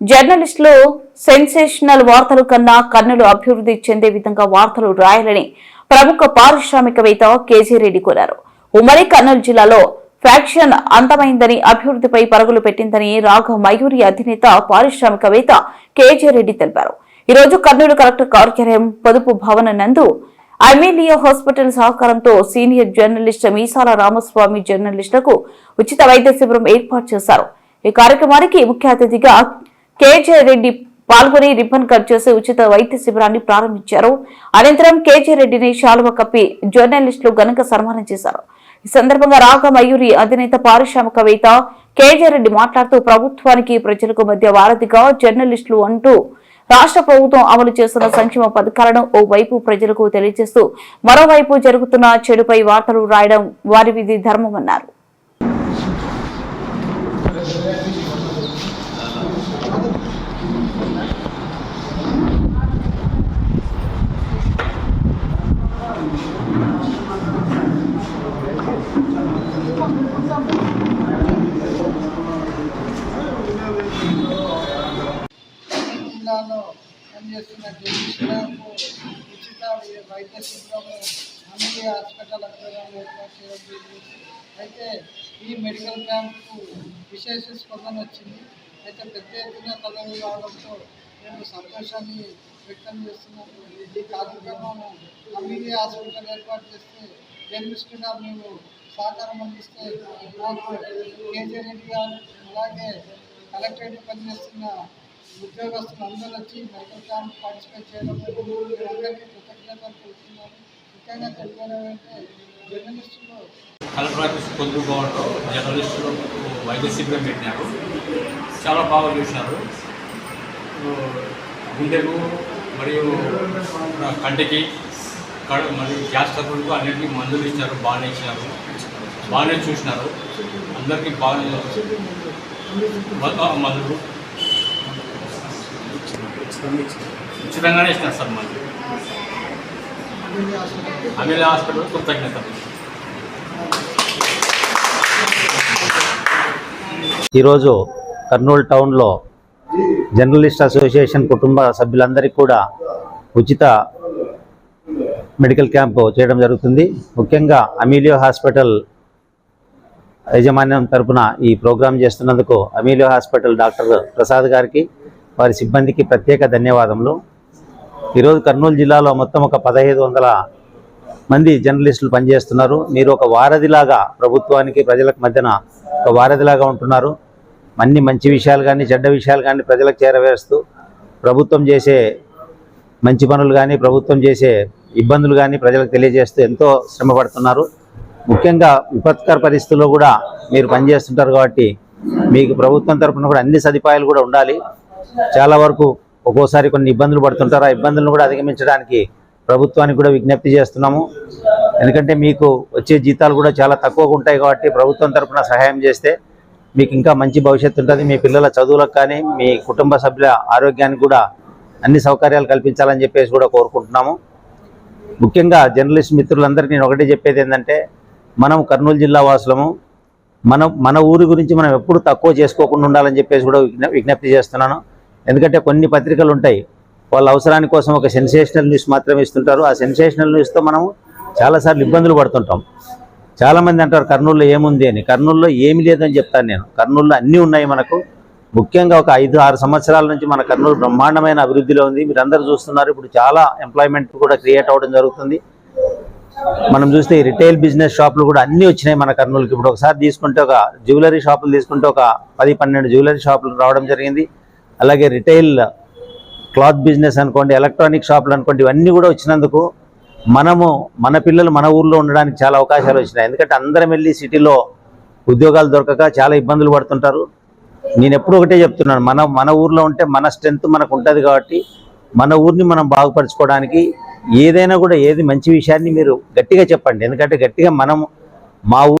జర్నలిస్టులు సెన్సేషనల్ వార్తలు కన్నా కన్నులు అభివృద్ధి చెందే విధంగా వార్తలు రాయాలని ప్రముఖ పారిశ్రామికవేత్త కేజీ రెడ్డి కోరారు. ఉమ్మడి కర్నూలు జిల్లాలో ఫ్యాక్షన్ అంతమైందని అభివృద్ధిపై పరుగులు పెట్టిందని రాఘ మయూరి అధినేత పారిశ్రామికవేత్త కేజీ రెడ్డి తెలిపారు. ఈరోజు కర్నూలు కలెక్టర్ కార్యాలయం పొదుపు భవన నందు అమేలియా హాస్పిటల్ సహకారంతో సీనియర్ జర్నలిస్ట్ మీసాల రామస్వామి జర్నలిస్టులకు ఉచిత వైద్య శిబిరం ఏర్పాటు చేశారు. ఈ కార్యక్రమానికి ముఖ్య అతిథిగా కేజే రెడ్డి పాల్గొని రిబ్బన్ కట్ చేసి ఉచిత వైద్య శిబిరాన్ని ప్రారంభించారు. అనంతరం కేజే రెడ్డిని శాలువ కప్పి జర్నలిస్టులు ఘనంగా సన్మానం చేశారు. ఈ సందర్భంగా రాగ మయూరి అధినేత పారిశ్రామికవేత్త కేజే రెడ్డి మాట్లాడుతూ ప్రభుత్వానికి ప్రజలకు మధ్య వారధిగా జర్నలిస్టులు అంటూ రాష్ట్ర ప్రభుత్వం అమలు చేస్తున్న సంక్షేమ పథకాలను ఓ వైపు ప్రజలకు తెలియజేస్తూ మరోవైపు జరుగుతున్న చెడుపై వార్తలు రాయడం వారి విధి ధర్మమన్నారు. జిల్లాలో పనిచేస్తున్న జర్నలిస్టులకు ఉచిత వైద్య శిబిరము అన్ని హాస్పిటల్ ఆధ్వర్యంలో ఏర్పాటు చేయడం జరిగింది అయితే ఈ మెడికల్ క్యాంప్కు విశేష స్పందన వచ్చింది అయితే పెద్ద ఎత్తున కథలు రావడంతో మేము సంతోషాన్ని వ్యక్తం చేస్తున్నాము ఈ కార్యక్రమం అమీది హాస్పిటల్ ఏర్పాటు చేస్తే జర్నలిస్టుగా మేము సహకారం అందిస్తే నాకు కేజీ రెడ్డి గారు అలాగే కలెక్టరేట్ పనిచేస్తున్న ఉద్యోగస్తులు అందరూ వచ్చి మెడికల్ క్యాంప్ పార్టిసిపేట్ చేయడం అందరికీ కృతజ్ఞతలు తెలుస్తున్నాను ముఖ్యంగా తెలియజేయాలంటే జర్నలిస్టులు కలెక్టర్ ఆఫీస్ పొద్దు భవన్లో జర్నలిస్టులు వైద్య శిబిరం పెట్టినారు. చాలా బాగా చూసినారు గుండెకు మరియు కంటికి కడ మళ్ళీ గ్యాస్ ట్రబుల్కు అన్నింటికి మందులు ఇచ్చారు బాగానే ఇచ్చినారు. బాగానే చూసినారు. అందరికీ బాగా మందులు. ఉచితంగానే ఇచ్చినారు సార్ మందులు. అమీల హాస్పిటల్ కృతజ్ఞతలు ఈరోజు కర్నూలు టౌన్లో జర్నలిస్ట్ అసోసియేషన్ కుటుంబ సభ్యులందరికీ కూడా ఉచిత మెడికల్ క్యాంపు చేయడం జరుగుతుంది. ముఖ్యంగా అమీలియో హాస్పిటల్ యాజమాన్యం తరపున ఈ ప్రోగ్రాం చేస్తున్నందుకు అమీలియో హాస్పిటల్ డాక్టర్ ప్రసాద్ గారికి వారి సిబ్బందికి ప్రత్యేక ధన్యవాదములు. ఈరోజు కర్నూలు జిల్లాలో మొత్తం ఒక పదహైదు వందల మంది జర్నలిస్టులు పనిచేస్తున్నారు. మీరు ఒక వారధిలాగా ప్రభుత్వానికి ప్రజలకు మధ్యన ఒక వారధిలాగా ఉంటున్నారు. అన్ని మంచి విషయాలు కానీ చెడ్డ విషయాలు కానీ ప్రజలకు చేరవేస్తూ ప్రభుత్వం చేసే మంచి పనులు కానీ ప్రభుత్వం చేసే ఇబ్బందులు కానీ ప్రజలకు తెలియజేస్తూ ఎంతో శ్రమ పడుతున్నారు. ముఖ్యంగా విపత్కర పరిస్థితుల్లో కూడా మీరు పనిచేస్తుంటారు కాబట్టి మీకు ప్రభుత్వం తరఫున కూడా అన్ని సదుపాయాలు కూడా ఉండాలి. చాలా వరకు ఒక్కోసారి కొన్ని ఇబ్బందులు పడుతుంటారు. ఆ ఇబ్బందులను కూడా అధిగమించడానికి ప్రభుత్వానికి కూడా విజ్ఞప్తి చేస్తున్నాము. ఎందుకంటే మీకు వచ్చే జీతాలు కూడా చాలా తక్కువగా ఉంటాయి కాబట్టి ప్రభుత్వం తరపున సహాయం చేస్తే మీకు ఇంకా మంచి భవిష్యత్తు ఉంటుంది. మీ పిల్లల చదువులకు కానీ మీ కుటుంబ సభ్యుల ఆరోగ్యానికి కూడా అన్ని సౌకర్యాలు కల్పించాలని చెప్పేసి కూడా కోరుకుంటున్నాము. ముఖ్యంగా జర్నలిస్ట్ మిత్రులందరికీ నేను ఒకటే చెప్పేది ఏంటంటే మనం కర్నూలు జిల్లా వాసులము. మన మన ఊరి గురించి మనం ఎప్పుడు తక్కువ చేసుకోకుండా ఉండాలని చెప్పేసి కూడా విజ్ఞప్తి చేస్తున్నాను. ఎందుకంటే కొన్ని పత్రికలు ఉంటాయి. వాళ్ళ అవసరాని కోసం ఒక సెన్సేషనల్ న్యూస్ మాత్రమే ఇస్తుంటారు. ఆ సెన్సేషనల్ న్యూస్తో మనం చాలాసార్లు ఇబ్బందులు పడుతుంటాం. చాలామంది అంటారు కర్నూలులో ఏముంది అని. కర్నూలులో ఏమి లేదని చెప్తాను నేను. కర్నూలులో అన్నీ ఉన్నాయి మనకు. ముఖ్యంగా ఒక ఐదు ఆరు సంవత్సరాల నుంచి మన కర్నూలు బ్రహ్మాండమైన అభివృద్ధిలో ఉంది. మీరందరూ చూస్తున్నారు. ఇప్పుడు చాలా ఎంప్లాయ్మెంట్ కూడా క్రియేట్ అవ్వడం జరుగుతుంది. మనం చూస్తే రిటైల్ బిజినెస్ షాపులు కూడా అన్నీ వచ్చినాయి మన కర్నూలుకి. ఇప్పుడు ఒకసారి తీసుకుంటే ఒక జ్యువెలరీ షాపులు తీసుకుంటే ఒక పది పన్నెండు జ్యువెలరీ షాపులు రావడం జరిగింది. అలాగే రిటైల్ క్లాత్ బిజినెస్ అనుకోండి ఎలక్ట్రానిక్ షాపులు అనుకోండి ఇవన్నీ కూడా వచ్చినందుకు మనము మన పిల్లలు మన ఊర్లో ఉండడానికి చాలా అవకాశాలు వచ్చినాయి. ఎందుకంటే అందరం వెళ్ళి సిటీలో ఉద్యోగాలు దొరకక చాలా ఇబ్బందులు పడుతుంటారు. నేను ఎప్పుడు ఒకటే చెప్తున్నాను మన మన ఊర్లో ఉంటే మన స్ట్రెంత్ మనకు ఉంటుంది కాబట్టి మన ఊరిని మనం బాగుపరచుకోవడానికి ఏదైనా కూడా ఏది మంచి విషయాన్ని మీరు గట్టిగా చెప్పండి. ఎందుకంటే గట్టిగా మనం మా ఊరు